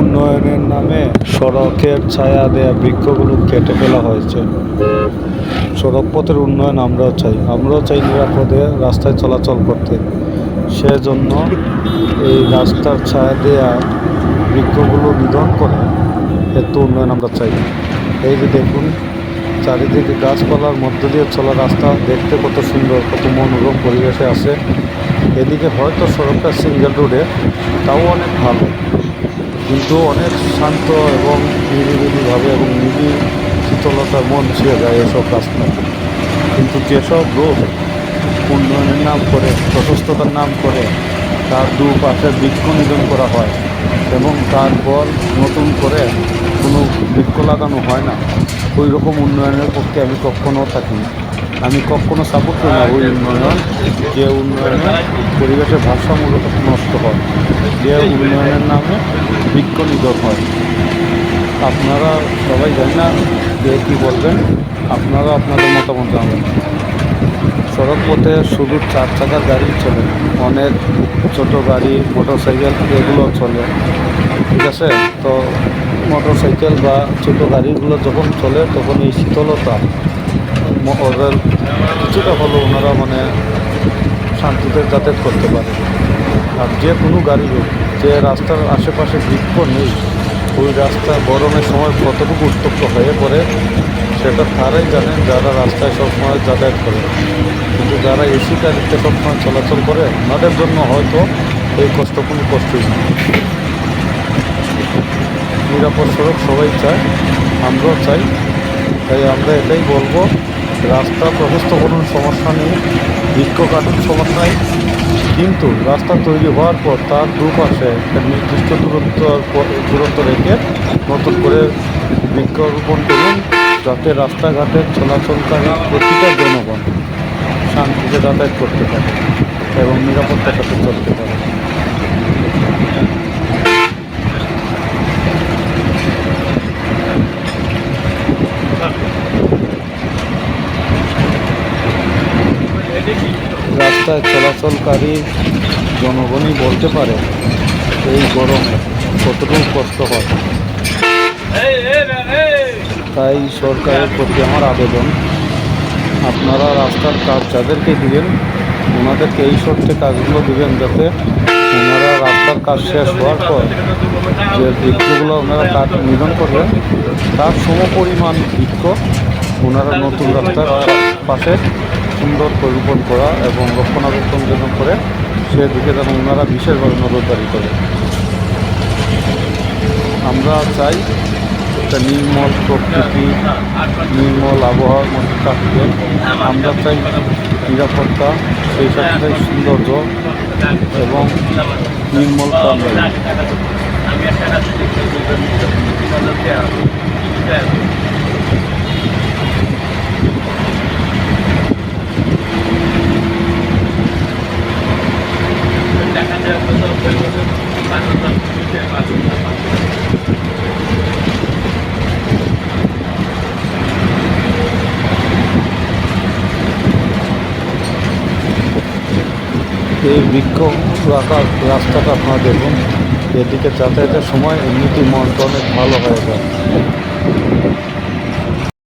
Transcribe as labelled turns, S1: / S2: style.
S1: উন্নয়নের নামে সড়কের ছায়া দেয়া বৃক্ষগুলো কেটে ফেলা হয়েছে। সড়ক পথের উন্নয়ন আমরাও চাই। আমরাও চাই নিরাপদে রাস্তায় চলাচল করতে। সেজন্য এই রাস্তার ছায়া দেয়া বৃক্ষগুলো নিধন করে এত উন্নয়ন আমরা চাই। এই যে দেখুন, চারিদিকে গাছপালার মধ্য দিয়ে চলা রাস্তা দেখতে কত সুন্দর, কত মনোরম পরিবেশে আছে। এদিকে হয়তো সড়কটা সিঙ্গেল রোডে, তাও অনেক ভালো। কিন্তু অনেক শান্ত এবং নিরিবিলিভাবে এবং নিবি শীতলতার মন ছুঁয়ে যায় এসব রাস্তা কিন্তু যেসব রোড উন্নয়নের নাম করে, প্রশস্ততার নাম করে, তার দুপাশে বৃক্ষ নিধন করা হয় এবং তারপর নতুন করে কোনো বৃক্ষ লাগানো হয় না, ওই রকম উন্নয়নের পক্ষে আমি কখনো থাকি না। আমি কখনো সাপোর্ট করি না। ওই উন্নয়ন যে উন্নয়নে পরিবেশের ভারসাম্য নষ্ট হয়। যে উন্নয়নের নামে বৃক্ষ নিধন হয়। আপনারা সবাই জানি না যে কী বলবেন, আপনারা আপনাদের মতামত জানাবেন সড়ক পথে শুধু চার চাকার গাড়ি চলে, অনেক ছোট গাড়ি মোটর সাইকেল এগুলো চলে। ঠিক আছে? তো মোটর সাইকেল বা ছোট গাড়িগুলো যখন চলে, তখন এই শীতলতা ওদের কিছুটা হলেও ওনারা মানে শান্তিতে যাতায়াত করতে পারে। আর যে কোনো গাড়ি হোক, যে রাস্তার আশেপাশে বৃক্ষ নেই, ওই রাস্তা গরমের সময় কতটুকু উত্তপ্ত হয়ে পড়ে, সেটা তারাই জানেন, যারা রাস্তায় সবসময় যাতায়াত করে। কিন্তু যারা এসি গাড়িতে সবসময় চলাচল করে, ওনাদের জন্য হয়তো এই কষ্ট কোনো কষ্টই নেই নিরাপদ সড়ক সবাই চায়, আমরাও চাই। তাই আমরা এটাই বলব, রাস্তা প্রশস্ত করুন, সমস্যা নেই। বৃক্ষ কাটুন, সমস্যা নেই। কিন্তু রাস্তা তৈরি হওয়ার পর তার দুপাশে একটা নির্দিষ্ট দূরত্ব দূরত্ব রেখে নতুন করে বৃক্ষরোপণ করুন যাতে রাস্তাঘাটে চলাচলকারী প্রতিটা জনগণ শান্তিতে যাতায়াত করতে পারে এবং নিরাপত্তার সাথে চলতে পারে। রাস্তায় চলাচলকারী জনগণই বলতে পারে এই গরমে কতটুকু কষ্ট হয়। তাই সরকারের প্রতি আমার আবেদন, আপনারা রাস্তার কাজ যাদেরকে দিবেন, ওনাদেরকে এই শর্তে কাজগুলো দিবেন যাতে ওনারা রাস্তার কাজ শেষ হওয়ার পর যে বৃক্ষগুলো ওনারা কাঠ নিধন করবেন তার সম পরিমাণ বৃক্ষ ওনারা নতুন রাস্তার পাশে সুন্দর পরিরোপণ করা এবং রক্ষণাবেক্ষণ যেন করে সেদিকে যেন ওনারা বিশেষভাবে নজরদারি করে। আমরা চাই একটা নির্মল প্রকৃতি, নির্মল আবহাওয়ার মধ্যে থাকতে আমরা চাই নিরাপত্তা, সেই সাথে সৌন্দর্য এবং নির্মল প্রাণবায়ু। এই বৃক্ষ রাখার রাস্তাটা আপনারা দেখুন। এদিকে যাতায়াতের সময় এমনিতেই মনটা অনেক ভালো হয়ে যায়।